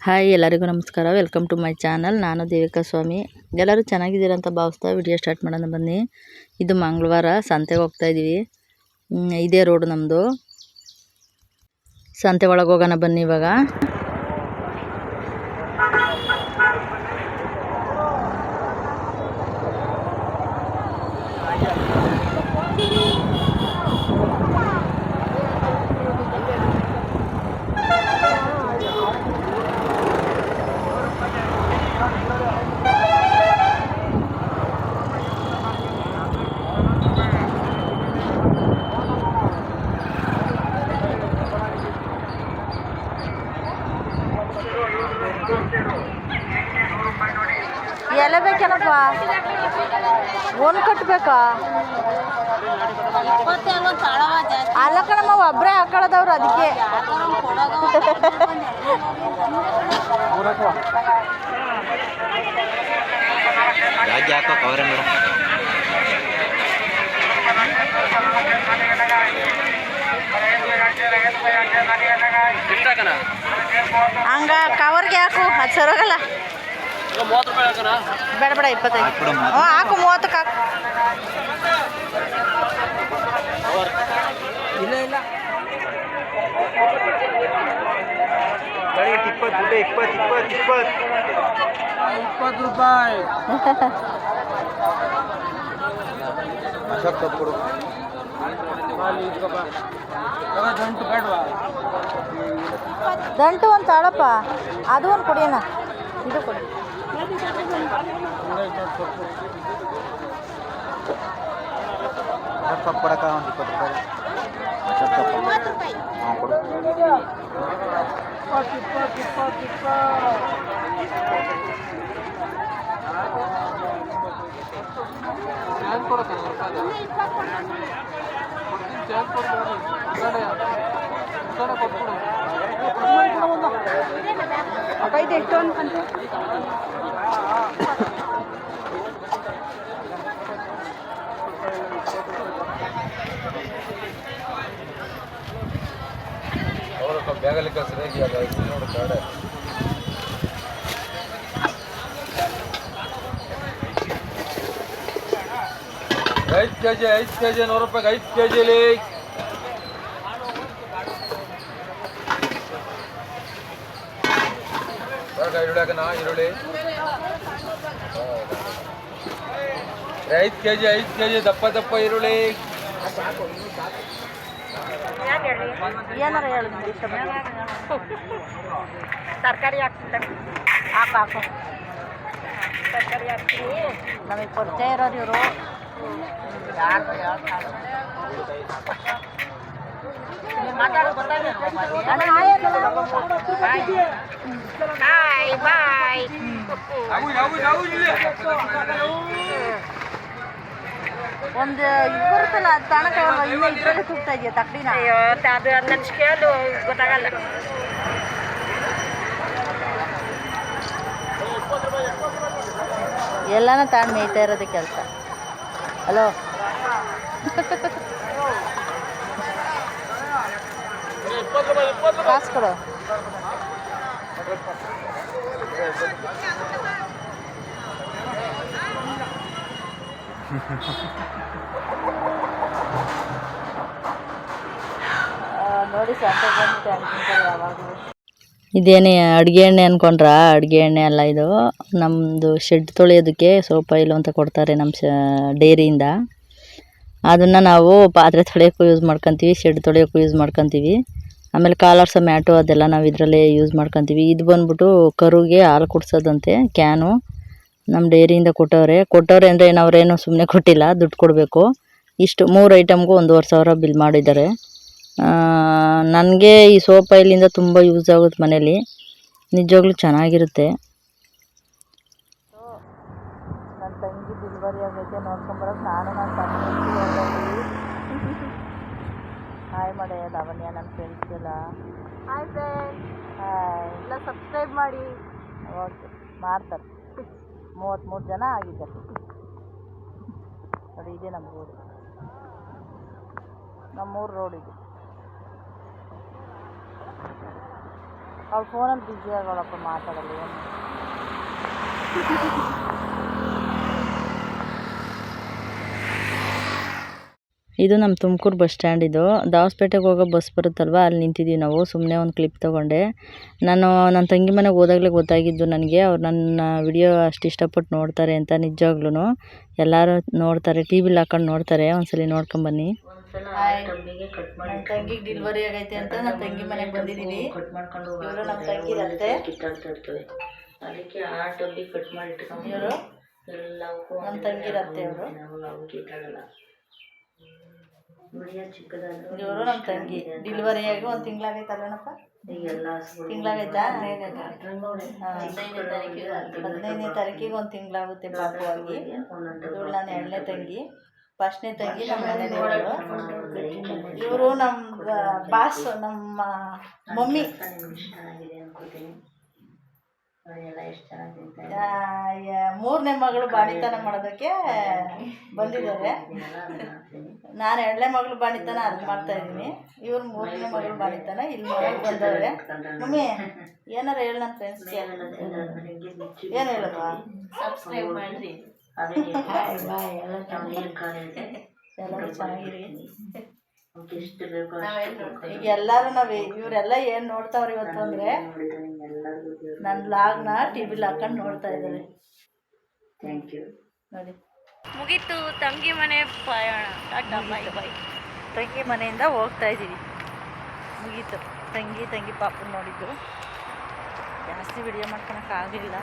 Hi ಎಲ್ಲರಿಗೂ ನಮಸ್ಕಾರ. Welcome to my channel ನಾನು ದೇವಿಕಾ ಸ್ವಾಮಿ. ಎಲ್ಲರೂ ಚೆನ್ನಾಗಿದ್ದೀರ ಅಂತ ಭಾವಿಸ್ತಾ ವಿಡಿಯೋ ಸ್ಟಾರ್ಟ್ ಮಾಡೋಣ ಬನ್ನಿ. ಇದು ಮಂಗಳವಾರ ಸಂತೆಗೆ ಹೋಗ್ತಾ ಇದ್ದೀವಿ ಹ್ಮ್, ಇದೇ ರೋಡ್ ನಮ್ಮದು ಸಂತೆ ಒಳಗೆ ಹೋಗೋಣ ಬನ್ನಿ ಇವಾಗ. ಒಂದು ಕಟ್ಬೇಕಾ? ಅಲ್ಲ ಕಣಮ್ಮ ಒಬ್ಬರೇ ಹಾಕೊಳ್ಳೋದವ್ರು ಅದಕ್ಕೆ. ಹಂಗ ಕವರ್ಗೆ ಹಾಕು ಅದು ಸರೋಗಲ್ಲ ಬೇಡ ಬೇಡ ಇಪ್ಪತ್ತೈದು. ಹ್ಞೂ ಹಾಕು ಮೂವತ್ತಕ್ಕೆ ಹಾಕು. ಇಪ್ಪತ್ತು ಇಲ್ಲ. ಇಪ್ಪತ್ತು ಇಪ್ಪತ್ತು ಇಪ್ಪತ್ತು ಇಪ್ಪತ್ತು. ರೂಪಾಯಿ. ಅಶೋಕ್ ಕೊಡು ದಂಟು ಬೇಡವಾ? ದಂಟು ಒಂದು ತಾಳಪ್ಪ. ಅದು ಒಂದು ಕೊಡಿಯಣ್ಣ ಇದು ಕೊಡಿ. ಅಶೋಕ್ ಕಪ್ ಕೊಡಕ್ಕ ಒಂದು ಇಪ್ಪತ್ತು ರೂಪಾಯಿ ಅಶೋಕ್ ಕಪ್ ಹಾಂ ಕೊಡು ಇಪ್ಪತ್ತು ಇಪ್ಪತ್ತು ಇಪ್ಪತ್ತು ಇಪ್ಪತ್ತು ಚಾನ್ ಕೊಡಕ್ಕ ಚಾನ್ ಕೊಡ್ತೀನಿ ಕೊಟ್ಬಿಡು ಇದು ಎಷ್ಟು ಅನ್ಕೊಂತ ಬ್ಯಾಗಲ್ಲಿ ಕಳ್ಸಿ ನೋಡು ಕಾರ್ಡ್ ಐದು ಕೆ ಜಿ ಐದು ಕೆ ಜಿ ನೂರು ರೂಪಾಯಿಗೆ ಐದು ಕೆ ಜಿಲಿ ಹಾಕನಾ ಈರುಳ್ಳಿ. ಐದು ಕೆ ಜಿ ಐದು ಕೆ ಜಿ ದಪ್ಪ ದಪ್ಪ ಈರುಳ್ಳಿ. ಏನಾರ ಹೇಳು ತರಕಾರಿ ಹಾಕ್ತೀನಿ ಹಾಕು ತರಕಾರಿ ಹಾಕ್ತೀನಿ. ನಮಗೆ ಪರಿಚಯ ಇರೋರು ಇವರು. ಹಾಯ್ ಬಾಯ್ ಒಂದು ಇದು ಬರುತ್ತಲ್ಲ ತಾಣಕ ಇನ್ನೂ ಇಬ್ಬರಲ್ಲೇ ತುಗ್ತಾ ಇದೆಯಾ ತಕ್ಕಡಿನ ಅದು ನನ್ನ ಕೇಳು ಗೊತ್ತಾಗಲ್ಲ. ಎಲ್ಲಾನ ತಾಂಡ್ ಮೇಯ್ತಾ ಇರೋದೇ ಕೆಲಸ. ಹಲೋ ಕಾಸು ಕೊಡು ನೋಡಿ ಇದೇನೇ ಅಡುಗೆ ಎಣ್ಣೆ ಅನ್ಕೊಂಡ್ರಾ? ಅಡುಗೆ ಎಣ್ಣೆ ಅಲ್ಲ ಇದು. ನಮ್ಮದು ಶೆಡ್ ತೊಳೆಯೋದಕ್ಕೆ ಸೋಪ್ ಆಯಿಲು ಅಂತ ಕೊಡ್ತಾರೆ ನಮ್ಮ ಶ ಡೈರಿಯಿಂದ. ಅದನ್ನು ನಾವು ಪಾತ್ರೆ ತೊಳೆಯೋಕ್ಕೂ ಯೂಸ್ ಮಾಡ್ಕೊತೀವಿ ಶೆಡ್ ತೊಳೆಯೋಕ್ಕೂ ಯೂಸ್ ಮಾಡ್ಕೊತೀವಿ. ಆಮೇಲೆ ಕಾಲರ್ಸ ಮ್ಯಾಟು ಅದೆಲ್ಲ ನಾವು ಇದರಲ್ಲೇ ಯೂಸ್ ಮಾಡ್ಕೊತೀವಿ. ಇದು ಬಂದ್ಬಿಟ್ಟು ಕರುಗೆ ಹಾಲು ಕುಡ್ಸೋದಂತೆ ಕ್ಯಾನು ನಮ್ಮ ಡೈರಿಯಿಂದ ಕೊಟ್ಟವ್ರೆ. ಕೊಟ್ಟವ್ರೆ ಅಂದರೆ ಏನವ್ರೇನು ಸುಮ್ಮನೆ ಕೊಟ್ಟಿಲ್ಲ, ದುಡ್ಡು ಕೊಡಬೇಕು. ಇಷ್ಟು ಮೂರು ಐಟಮ್ಗೂ ಒಂದೂವರೆ ಸಾವಿರ ಬಿಲ್ ಮಾಡಿದ್ದಾರೆ. ನನಗೆ ಈ ಸೋಪ್ ಆಯಿಲಿಂದ ತುಂಬ ಯೂಸ್ ಆಗುತ್ತೆ ಮನೇಲಿ. ನಿಜವಾಗ್ಲೂ ಚೆನ್ನಾಗಿರುತ್ತೆ ನನ್ನ ತಂಗಿ ಡೆಲಿವರಿ ಆಗೈತೆ ನೋಡ್ಕೊಂಬರಕ್ಕೆ ನಾನು ನನ್ನ ತಂಗಿ ಹಾಯ್ ಮಾಡೆ ಲಾವಣ್ಯ ನನ್ನ ಫ್ರೆಂಡ್ಸ್ಗೆಲ್ಲ ಹಾಯ್ ಫ್ರೆಂಡ್ ಹಾಯ್ ಎಲ್ಲ ಸಬ್ಸ್ಕ್ರೈಬ್ ಮಾಡಿ. ಓಕೆ ಮಾಡ್ತಾರೆ. ಮೂವತ್ತ್ಮೂರು ಜನ ಆಗಿದ್ದಾರೆ ನೋಡಿ ಇದೆ ನಮ್ಮ ಊರು ನಮ್ಮೂರು ರೋಡ್ ಇದು. ಅವ್ರು ಫೋನಲ್ಲಿ ಬ್ಯುಸಿ ಆಗೋಳಪ್ಪ ಮಾತಾಡಲ್ಲ ಏನು ಇದು ನಮ್ಮ ತುಮಕೂರು ಬಸ್ ಸ್ಟ್ಯಾಂಡ್ ಇದು. ದಾವಸ್ಪೇಟೆಗೆ ಹೋಗೋ ಬಸ್ ಬರುತ್ತಲ್ವಾ? ಅಲ್ಲಿ ನಿಂತಿದ್ದೀವಿ ನಾವು. ಸುಮ್ಮನೆ ಒಂದು ಕ್ಲಿಪ್ ತೊಗೊಂಡೆ. ನಾನು ನನ್ನ ತಂಗಿ ಮನೆಗೆ ಹೋದಾಗಲೇ ಗೊತ್ತಾಗಿದ್ದು ನನಗೆ. ಅವ್ರು ನನ್ನ ವಿಡಿಯೋ ಅಷ್ಟು ಇಷ್ಟಪಟ್ಟು ನೋಡ್ತಾರೆ ಅಂತ ನಿಜವಾಗ್ಲೂ ಎಲ್ಲರೂ ನೋಡ್ತಾರೆ. ಟಿ ವಿಲಿ ಹಾಕೊಂಡು ನೋಡ್ತಾರೆ. ಒಂದ್ಸಲಿ ನೋಡ್ಕೊಂಬನ್ನಿ ತಂಗಿಗೆ ಡಿಲ್ವರಿ ಆಗೈತೆ ಅಂತ ನನ್ನ ತಂಗಿ ಮನೆಗೆ ಬಂದಿದ್ದೀವಿ ಇವರು ನಮ್ಮ ತಂಗಿ ಅತ್ತೆ. ಅದಕ್ಕೆ ಆ ಡಬ್ಬಿ ಕಟ್ ಮಾಡಿ ಇಟ್ಕೊಂಡು ಎಲ್ಲವಕ್ಕೂ ನಮ್ಮ ತಂಗಿರತ್ತೆ ಅವರು ಇವರು ನಮ್ಮ ತಂಗಿ. ಡೆಲಿವರಿ ಆಗಿ ಒಂದು ತಿಂಗಳಾಗೈತಲ್ವೇನಪ್ಪ ಈಗೆಲ್ಲ ತಿಂಗಳಾಗೈತಾ? ಹದಿನೈದನೇ ತಾರೀಕಿಗೆ ಒಂದು ತಿಂಗಳಾಗುತ್ತೆ ಪಾಪು ಆಗಿ ಇವಳು ನಾನು ಎರಡನೇ ತಂಗಿ. ಫಸ್ಟ್ನೇ ತಂಗಿ ನಮ್ಮ ಮನೆಯವರು ಇವರು ನಮ್ಮ ಬಾಸ್ ನಮ್ಮ ಮಮ್ಮಿ. ಮೂರನೇ ಮಗಳು ಬಾಡಿತನ ಮಾಡೋದಕ್ಕೆ ಬಂದಿದ್ದಾರೆ. ನಾನು ಎರಡನೇ ಮಗಳು ಬಾಣಿತನ ಅದು ಮಾಡ್ತಾ ಇದ್ದೀನಿ. ಇವ್ರು ಮೂರನೇ ಮಗಳು ಬಾಣಿತನ ಇಲ್ಲಿ ಮಗಳು ಬಂದವ್ರೆ. ಮಮ್ಮಿ ಏನಾರ ಹೇಳಿ ನನ್ನ ಫ್ರೆಂಡ್ಸ್ಗೆ ಏನು ಹೇಳಪ್ಪ ಸಬ್ಸ್ಕ್ರೈಬ್ ಮಾಡಿರಿ. ಎಲ್ಲರೂ ಚೆನ್ನಾಗಿರಿ ಈಗ ಎಲ್ಲರೂ ನಾವು ಇವರೆಲ್ಲ ಏನು ನೋಡ್ತಾವ್ರಿ ಇವತ್ತು ಅಂದರೆ ನನ್ನ ಲಾಗ್ನ ಟಿ ವಿಲಿ ಹಾಕೊಂಡು ನೋಡ್ತಾ ಇದ್ದಾರೆ. ಥ್ಯಾಂಕ್ ಯು ನೋಡಿ. ಮುಗೀತು ತಂಗಿ ಮನೆ ಪ್ರಯಾಣ ಟಾಟಾ ಬೈ ಬೈ ತಂಗಿ ಮನೆಯಿಂದ ಹೋಗ್ತಾ ಇದ್ದೀವಿ ಮುಗೀತು. ತಂಗಿ ತಂಗಿ ಪಾಪ ನೋಡಿದ್ದು. ಜಾಸ್ತಿ ವಿಡಿಯೋ ಮಾಡ್ಕೊಳಕ್ಕಾಗಲಿಲ್ಲ